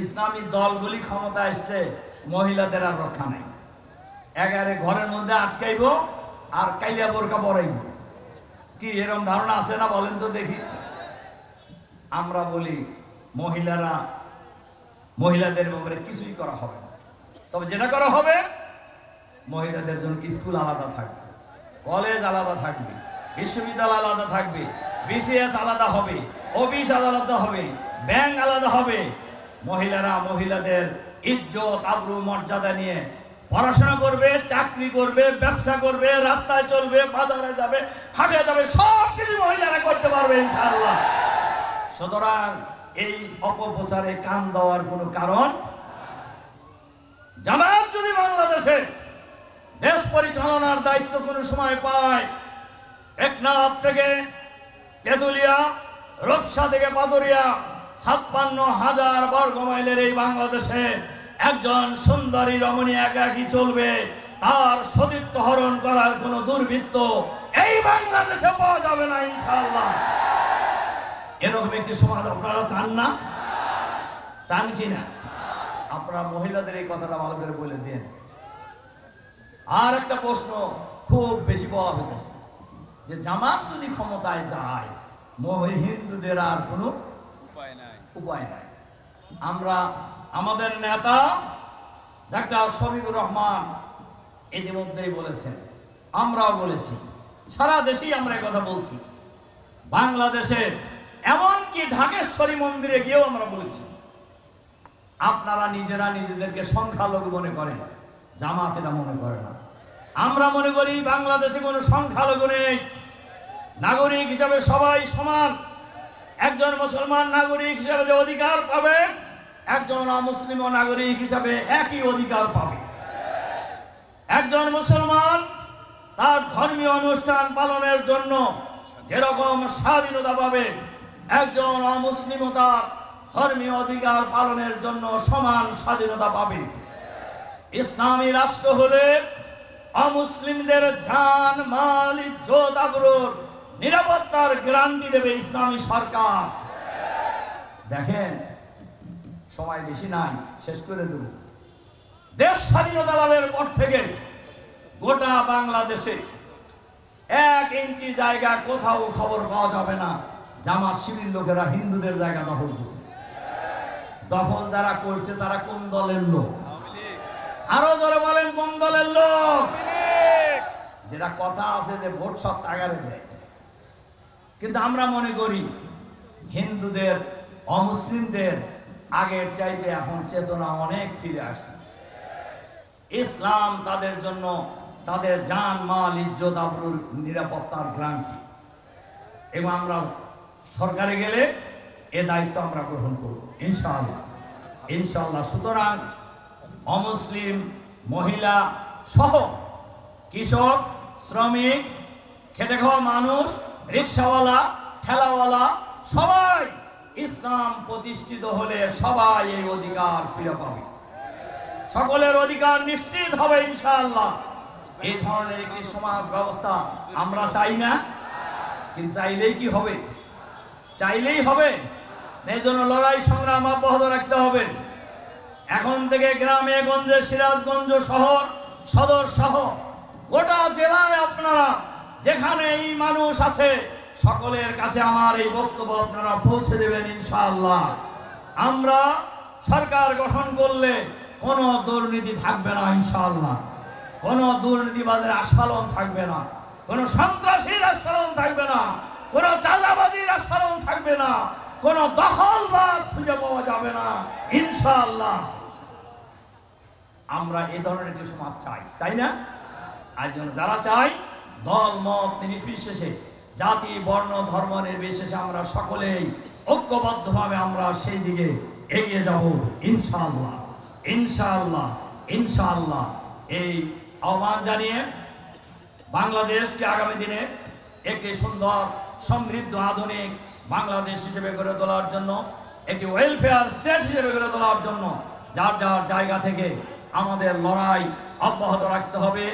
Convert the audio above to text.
ইসলামী দলগুলি ক্ষমতা আসলে মহিলাদের আর রক্ষা নাই। এগারে ঘরের মধ্যে আটকাইব আর কাইলিয়া বোরকা পরাইব। কি এরকম ধারণা আছে না বলেন তো দেখি। আমরা বলি, মহিলারা মহিলাদের ব্যাপারে কিছুই করা হবে না। তবে যেটা করা হবে, মহিলাদের জন্য স্কুল আলাদা থাকবে, কলেজ আলাদা থাকবে, বিশ্ববিদ্যালয় আলাদা থাকবে, বিসিএস আলাদা হবে, অফিস আলাদা হবে, ব্যাংক আলাদা হবে মহিলারা মহিলাদের ইজ্জত, আবরু, মর্যাদা নিয়ে পড়াশোনা করবে, চাকরি করবে, ব্যবসা করবে, রাস্তায় চলবে, বাজারে যাবে, হাটে যাবে, সব কিছু মহিলারা করতে পারবে ইনশাআল্লাহ। সুতরাং এই অপপ্রচারে কান দেওয়ার কোনো কারণ? জামাত যদি বাংলাদেশে দেশ পরিচালনার দায়িত্ব কোনো সময় পায়, টেকনাফ থেকে তেতুলিয়া রফসা থেকে পাদরিয়া ছাপ্পান্ন হাজার বর্গ মাইলের এই বাংলাদেশে একজন সুন্দরী রমণী একাকি চলবে, তার সতীত্ব হরণ করার কোনো দুর্বৃত্ত এই বাংলাদেশে পাওয়া যাবে না, ইনশাআল্লাহ। এরকম একটি সমাজ আপনারা চান না? চান কি না? আপনারা মহিলাদের এই কথাটা ভালো করে বলে দেন। আর একটা প্রশ্ন খুব বেশি বলা হইতেছে, যে জামাত যদি ক্ষমতায় যায় হিন্দুদের আর কোনো উপায় নাই। আমরা, আমাদের নেতা ডাক্তার শফিকুর রহমান ইতিমধ্যেই বলেছেন, আমরাও বলেছি, সারা দেশেই আমরা কথা বলছি। বাংলাদেশে এমনকি ঢাকেশ্বরী মন্দিরে গিয়েও আমরা বলেছি, আপনারা নিজেরা নিজেদেরকে সংখ্যালঘু মনে করেন, জামাত এটা মনে করে না। আমরা মনে করি বাংলাদেশে কোনো সংখ্যালঘু নেই, নাগরিক হিসাবে সবাই সমান। একজন মুসলমান নাগরিক হিসাবে যে অধিকার পাবে, একজন অমুসলিম নাগরিক হিসাবে একই অধিকার পাবে। একজন মুসলমান তার ধর্মীয় অনুষ্ঠান পালনের জন্য যেরকম স্বাধীনতা পাবে, একজন অমুসলিম তার ধর্মীয় অধিকার পালনের জন্য সমান স্বাধীনতা পাবে। ইসলামী রাষ্ট্র হলে অমুসলিমদের জান, মাল, ইজ্জত আবরুর নিরাপত্তার গ্যারান্টি দেবে ইসলামী সরকার। দেখেন সময় বেশি নাই শেষ করে দেব। দেশ স্বাধীনতা লাভের পর থেকে গোটা বাংলাদেশে এক ইঞ্চি জায়গা কোথাও খবর পাওয়া যাবে না। জামা শিবির লোকেরা হিন্দুদের জায়গা দখল করছে। দখল যারা করছে তারা কোন দলের লোক? আরও জোরে বলেন কোন দলের লোক? যেটা কথা আছে যে ভোট সব তাগারে দেয়। কিন্তু আমরা মনে করি হিন্দুদের, অমুসলিমদের আগের চাইতে এখন চেতনা অনেক ফিরে আসছে। ইসলাম তাদের জন্য তাদের জান, মাল, ইজ্জত, আবরুর নিরাপত্তার গ্রান্টি। এবং আমরা সরকারে গেলে এ দায়িত্ব আমরা গ্রহণ করব, ইনশাআল্লাহ। ইনশাআল্লাহ, সুতরাং অমুসলিম, মহিলা সহ কৃষক, শ্রমিক খেটে খাওয়া মানুষ রিক্সাওয়ালা, ঠেলাওয়ালা, সবাই ইসলাম প্রতিষ্ঠিত হলে সবাই এই অধিকার ফিরে পাবে। সকলের অধিকার নিশ্চিত হবে ইনশাআল্লাহ। এই ধরনের একটি সমাজ ব্যবস্থা আমরা চাই না, কিন্তু চাইলেই কি হবে? চাইলেই হবে। এই জন্য লড়াই সংগ্রাম অব্যাহত রাখতে হবে। এখন থেকে গ্রামে গঞ্জে, সিরাজগঞ্জ শহর, সদর সহ গোটা জেলায় আপনারা যেখানে এই মানুষ আছে, সকলের কাছে আমার এই বক্তব্য আপনারা পৌঁছে দেবেন ইনশাআল্লাহ। আমরা সরকার গঠন করলে কোনো দুর্নীতি থাকবে না ইনশাআল্লাহ। কোনো দুর্নীতিবাদের আস্ফালন থাকবে না। কোনো সন্ত্রাসীর আস্ফালন থাকবে না। কোনো চাঁদাবাজির আস্ফালন থাকবে না। কোনো দখলবাজ খুঁজে পাওয়া যাবে না ইনশাআল্লাহ। আমরা এই ধরনের একটি সমাজ চাই। চাই না? জন্য যারা চাই দল, মত নির্বিশেষে, জাতি, বর্ণ, ধর্ম নির্বিশেষে আমরা সকলেই ঐক্যবদ্ধভাবে আমরা সেই দিকে এগিয়ে যাব। ইনশাআল্লাহ ইনশাআল্লাহ ইনশাআল্লাহ। এই আহ্বান জানিয়ে বাংলাদেশকে আগামী দিনে একটি সুন্দর, সমৃদ্ধ, আধুনিক বাংলাদেশ হিসেবে গড়ে তোলার জন্য, একটি ওয়েলফেয়ার স্টেট হিসেবে গড়ে তোলার জন্য যার যার জায়গা থেকে আমাদের লড়াই অব্যাহত রাখতে হবে।